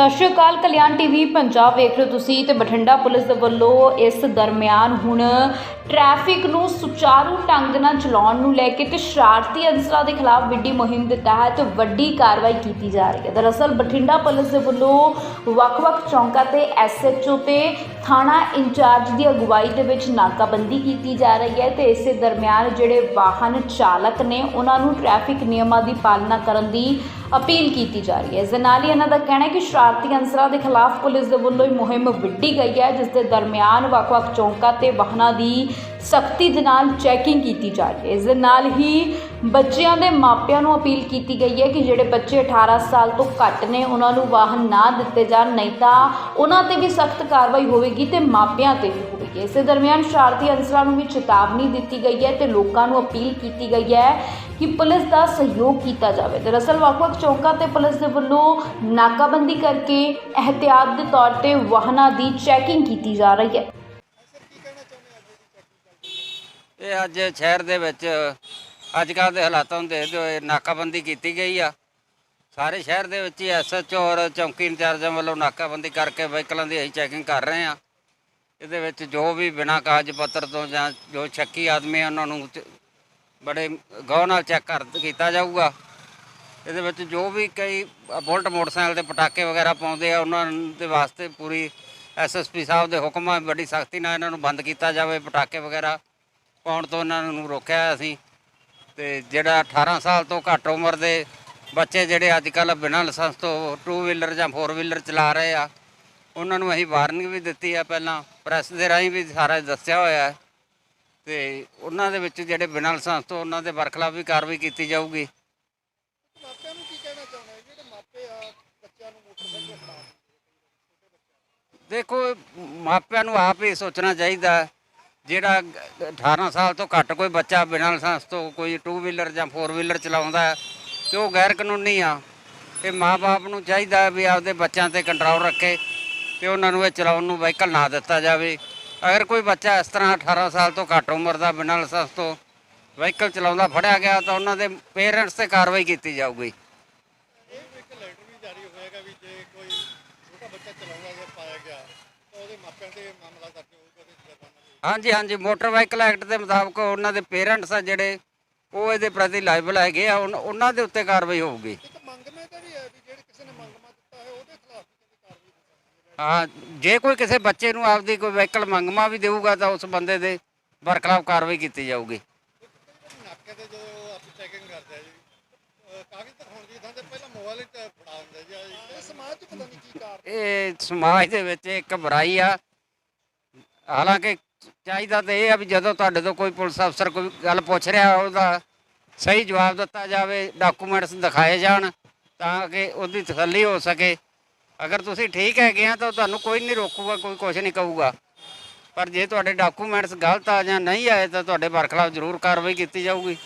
ਸਤਿ ਸ਼੍ਰੀ ਅਕਾਲ, ਕਲਿਆਣ ਟੀਵੀ ਪੰਜਾਬ ਵੇਖ ਰਹੇ ਹੋ ਤੁਸੀਂ ਤੇ ਬਠਿੰਡਾ ਪੁਲਿਸ ਦੇ ਵੱਲੋਂ ਇਸ ਦਰਮਿਆਨ ਹੁਣ ਟ੍ਰੈਫਿਕ ਨੂੰ ਸੁਚਾਰੂ ਢੰਗ ਨਾਲ ਚਲਾਉਣ ਨੂੰ ਲੈ ਕੇ ਤੇ ਸ਼ਰਾਰਤੀ ਅਨਸਰਾਂ ਦੇ ਖਿਲਾਫ ਵਿੱਢੀ ਮੁਹਿੰਮ ਦੇ ਤਹਿਤ ਵੱਡੀ ਕਾਰਵਾਈ ਕੀਤੀ ਜਾ ਰਹੀ ਹੈ। ਦਰਅਸਲ ਬਠਿੰਡਾ ਪੁਲਿਸ ਦੇ ਵੱਲੋਂ ਵੱਖ-ਵੱਖ ਚੌਂਕਾਂ ਤੇ ਐਸਐਚਓ ਤੇ ਥਾਣਾ ਇੰਚਾਰਜ ਦੀ ਅਗਵਾਈ ਦੇ ਵਿੱਚ ਨਾਕਾਬੰਦੀ ਕੀਤੀ ਜਾ ਰਹੀ ਹੈ ਤੇ ਇਸੇ ਦਰਮਿਆਨ ਜਿਹੜੇ ਵਾਹਨ ਚਾਲਕ ਨੇ ਉਹਨਾਂ ਨੂੰ ਟ੍ਰੈਫਿਕ ਨਿਯਮਾਂ ਦੀ ਪਾਲਣਾ ਕਰਨ ਦੀ ਅਪੀਲ ਕੀਤੀ ਜਾ ਰਹੀ ਹੈ। ਇਸ ਦੇ ਨਾਲ ਹੀ ਇਹਨਾਂ ਦਾ ਕਹਿਣਾ ਹੈ ਕਿ ਸ਼ਰਾਰਤੀ ਅਨਸਰਾਂ ਦੇ ਖਿਲਾਫ ਪੁਲਿਸ ਦੇ ਵੱਲੋਂ ਹੀ ਮੁਹਿੰਮ ਵਿੱਢੀ ਗਈ ਹੈ, ਜਿਸ ਦੇ ਦਰਮਿਆਨ ਵੱਖ-ਵੱਖ ਚੌਂਕਾਂ ਤੇ ਵਾਹਨਾਂ ਦੀ ਸਖਤੀ ਦੇ ਨਾਲ ਚੈਕਿੰਗ ਕੀਤੀ ਜਾ ਰਹੀ ਹੈ। ਇਸ ਦੇ ਨਾਲ ਹੀ ਬੱਚਿਆਂ ਦੇ ਮਾਪਿਆਂ ਨੂੰ ਅਪੀਲ ਕੀਤੀ ਗਈ ਹੈ ਕਿ ਜਿਹੜੇ ਬੱਚੇ 18 ਸਾਲ ਤੋਂ ਘੱਟ ਨੇ, ਉਹਨਾਂ ਨੂੰ ਵਾਹਨ ਨਾ ਦਿੱਤੇ ਜਾਣ, ਨਹੀਂ ਤਾਂ ਉਹਨਾਂ ਤੇ ਵੀ ਸਖਤ ਕਾਰਵਾਈ ਹੋਵੇਗੀ ਤੇ ਮਾਪਿਆਂ ਤੇ ਵੀ ਹੋਵੇਗੀ ਇਸੇ ਦਰਮਿਆਨ ਸ਼ਰਾਰਤੀ ਅਨਸਰਾਂ ਨੂੰ ਵੀ ਚੇਤਾਵਨੀ ਦਿੱਤੀ ਗਈ ਹੈ ਤੇ ਲੋਕਾਂ ਨੂੰ ਅਪੀਲ ਕੀਤੀ ਗਈ ਹੈ ਕਿ ਪੁਲਿਸ ਦਾ ਸਹਿਯੋਗ ਕੀਤਾ ਜਾਵੇ। ਦਰਅਸਲ ਵੱਖ-ਵੱਖ ਚੌਂਕਾਂ ਤੇ ਪੁਲਿਸ ਦੇ ਵੱਲੋਂ ਨਾਕਾਬੰਦੀ ਕਰਕੇ ਅਹਤਿਆਤ ਦੇ ਤੌਰ ਤੇ ਵਾਹਨਾਂ ਦੀ ਚੈਕਿੰਗ ਕੀਤੀ ਜਾ ਰਹੀ ਹੈ। ਇਹ ਅੱਜ ਸ਼ਹਿਰ ਦੇ ਵਿੱਚ ਅੱਜ ਕੱਲ੍ਹ ਦੇ ਹਾਲਾਤਾਂ ਨੂੰ ਦੇਖਦੇ ਹੋਏ ਨਾਕਾਬੰਦੀ ਕੀਤੀ ਗਈ ਆ। ਸਾਰੇ ਸ਼ਹਿਰ ਦੇ ਵਿੱਚ ਹੀ ਐਸਐਚਓ ਔਰ ਚੌਂਕੀ ਇੰਚਾਰਜਾਂ ਵੱਲੋਂ ਨਾਕਾਬੰਦੀ ਕਰਕੇ ਵਹੀਕਲਾਂ ਦੀ ਅਸੀਂ ਚੈਕਿੰਗ ਕਰ ਰਹੇ ਆ ਇਹਦੇ ਵਿੱਚ ਜੋ ਵੀ ਬਿਨਾਂ ਕਾਗਜ਼ ਪੱਤਰ ਤੋਂ ਜਾਂ ਜੋ ਸ਼ੱਕੀ ਆਦਮੀ ਆ, ਉਹਨਾਂ ਨੂੰ ਚ- ਬੜੇ ਗੌਰ ਨਾਲ ਚੈੱਕ ਕਰ ਕੀਤਾ ਜਾਊਗਾ। ਇਹਦੇ ਵਿੱਚ ਜੋ ਵੀ ਕਈ ਬੁਲਟ ਮੋਟਰਸਾਈਕਲ ਤੇ ਪਟਾਕੇ ਵਗੈਰਾ ਪਾਉਂਦੇ ਆ, ਉਹਨਾਂ ਦੇ ਵਾਸਤੇ ਪੂਰੀ ਐਸਐਸਪੀ ਸਾਹਿਬ ਦੇ ਹੁਕਮਾਂ ਬੜੀ ਸਖਤੀ ਨਾਲ ਇਹਨਾਂ ਨੂੰ ਬੰਦ ਕੀਤਾ ਜਾਵੇ, ਪਟਾਕੇ ਵਗੈਰਾ ਪਾਉਣ ਤੋਂ ਇਹਨਾਂ ਨੂੰ ਰੋਕਿਆ ਅਸੀਂ ਤੇ ਜਿਹੜਾ 18 ਸਾਲ ਤੋਂ ਘੱਟ ਉਮਰ ਦੇ ਬੱਚੇ ਜਿਹੜੇ ਅੱਜ ਕੱਲ ਬਿਨਾਂ ਲਾਇਸੈਂਸ ਤੋਂ ਟੂ ਵੀਲਰ ਜਾਂ ਫੋਰ ਵੀਲਰ ਚਲਾ ਰਹੇ ਆ ਉਹਨਾਂ ਨੂੰ ਅਸੀਂ ਵਾਰਨਿੰਗ ਵੀ ਦਿੱਤੀ ਆ ਪਹਿਲਾਂ ਪ੍ਰੈਸ ਦੇ ਰਾਹੀਂ ਵੀ ਸਾਰਾ ਦੱਸਿਆ ਹੋਇਆ ਹੈ। ਤੇ ਉਹਨਾਂ ਦੇ ਵਿੱਚ ਜਿਹੜੇ ਬਿਨਾਂ ਲਾਇਸੈਂਸ ਤੋਂ ਉਹਨਾਂ ਦੇ ਬਰਖਲਾਫ ਵੀ ਕਾਰਵਾਈ ਕੀਤੀ ਜਾਊਗੀ। ਮਾਪਿਆਂ ਨੂੰ ਕੀ ਕਹਿਣਾ ਚਾਹੁੰਦੇ ਹੋ? ਜਿਹੜੇ ਮਾਪੇ ਆ ਬੱਚਿਆਂ ਨੂੰ ਮੋਟਰਸਾਈਕਲ ਫੜਾ ਦੇਖੋ ਮਾਪਿਆਂ ਨੂੰ ਆਪ ਹੀ ਸੋਚਣਾ ਚਾਹੀਦਾ। ਜਿਹੜਾ 18 ਸਾਲ ਤੋਂ ਘੱਟ ਕੋਈ ਬੱਚਾ ਬਿਨਾਂ ਲਾਇਸੈਂਸ ਤੋਂ ਕੋਈ 2 ਵੀਲਰ ਜਾਂ 4 ਵੀਲਰ ਚਲਾਉਂਦਾ ਹੈ ਤੇ ਉਹ ਗੈਰ ਕਾਨੂੰਨੀ ਆ। ਤੇ ਮਾਪੇ ਨੂੰ ਚਾਹੀਦਾ ਵੀ ਆਪਦੇ ਬੱਚਿਆਂ ਤੇ ਕੰਟਰੋਲ ਰੱਖੇ। ਤੇ ਉਹਨਾਂ ਨੂੰ ਇਹ ਚਲਾਉਣ ਨੂੰ ਵਹੀਕਲ ਨਾ ਦਿੱਤਾ ਜਾਵੇ। ਅਗਰ ਕੋਈ ਬੱਚਾ ਇਸ ਤਰ੍ਹਾਂ 18 ਸਾਲ ਤੋਂ ਘੱਟ ਉਮਰ ਦਾ ਬਿਨਾਂ ਲਾਇਸੈਂਸ ਤੋਂ ਵਹੀਕਲ ਚਲਾਉਂਦਾ ਫੜਿਆ ਗਿਆ, ਤਾਂ ਉਹਨਾਂ ਦੇ ਪੇਰੈਂਟਸ ਤੇ ਕਾਰਵਾਈ ਕੀਤੀ ਜਾਊਗੀ। ਹਾਂਜੀ ਹਾਂਜੀ, ਮੋਟਰ ਵਾਹੀਕਲ ਐਕਟ ਦੇ ਮੁਤਾਬਕ ਉਹਨਾਂ ਦੇ ਪੇਰੈਂਟਸ ਆ ਜਿਹੜੇ, ਉਹ ਇਹਦੇ ਪ੍ਰਤੀ ਲਾਇਬਲ ਹੈਗੇ ਆ ਉਹਨਾਂ ਦੇ ਉੱਤੇ ਕਾਰਵਾਈ ਹੋਊਗੀ। ਮੰਗਮੇ ਤੇ ਵੀ ਹੈ ਵੀ ਜਿਹੜੇ ਕਿਸੇ ਨੇ ਮੰਗਮਾ ਦਿੱਤਾ ਹੈ ਉਹਦੇ ਖਿਲਾਫ ਵੀ ਕਹਿੰਦੇ ਕਾਰਵਾਈ ਹੋ ਸਕਦੀ ਹੈ ਜੇ ਕੋਈ ਕਿਸੇ ਬੱਚੇ ਨੂੰ ਆਪਦੀ ਕੋਈ ਵਾਹੀਕਲ ਮੰਗਮਾ ਵੀ ਦੇਊਗਾ ਤਾਂ ਉਸ ਬੰਦੇ ਦੇ ਬਰਖਲਾਫ ਕਾਰਵਾਈ ਕੀਤੀ ਜਾਊਗੀ। ਕਈ ਵਾਰੀ ਨਾਕੇ ਤੇ ਜਦੋਂ ਆਪਾਂ ਚੈਕਿੰਗ ਕਰਦੇ ਆ ਜੀ ਅਹ ਕਾਗਜ਼ ਦਿਖਾਉਣ ਦੀ ਥਾਂ ਤੇ ਪਹਿਲਾਂ ਮੋਬਾਈਲ ਤੇ ਫੜਾ ਦਿੰਦੇ ਜੀ ਇਹ ਸਮਾਜ 'ਚ ਪਤਾ ਨਹੀਂ ਕੀ ਕਾਰਨ ਇਹ ਸਮਾਜ ਦੇ ਵਿੱਚ ਇੱਕ ਬੁਰਾਈ ਆ। ਹਾਲਾਂਕਿ ਚਾਹੀਦਾ ਤਾਂ ਇਹ ਆ ਵੀ ਜਦੋਂ ਤੁਹਾਡੇ ਤੋਂ ਕੋਈ ਪੁਲਿਸ ਅਫਸਰ ਕੋਈ ਗੱਲ ਪੁੱਛ ਰਿਹਾ ਉਹਦਾ ਸਹੀ ਜਵਾਬ ਦਿੱਤਾ ਜਾਵੇ ਡਾਕੂਮੈਂਟਸ ਦਿਖਾਏ ਜਾਣ ਤਾਂ ਕਿ ਉਹਦੀ ਤਸੱਲੀ ਹੋ ਸਕੇ। ਅਗਰ ਤੁਸੀਂ ਠੀਕ ਹੈਗੇ ਆ, ਤਾਂ ਤੁਹਾਨੂੰ ਕੋਈ ਨਹੀਂ ਰੋਕੂਗਾ, ਕੋਈ ਕੁਝ ਨਹੀਂ ਕਹੂਗਾ। ਪਰ ਜੇ ਤੁਹਾਡੇ ਡਾਕੂਮੈਂਟਸ ਗਲਤ ਆ ਜਾਂ ਨਹੀਂ ਆਏ, ਤਾਂ ਤੁਹਾਡੇ ਬਰਖਲਾਫ ਜ਼ਰੂਰ ਕਾਰਵਾਈ ਕੀਤੀ ਜਾਊਗੀ।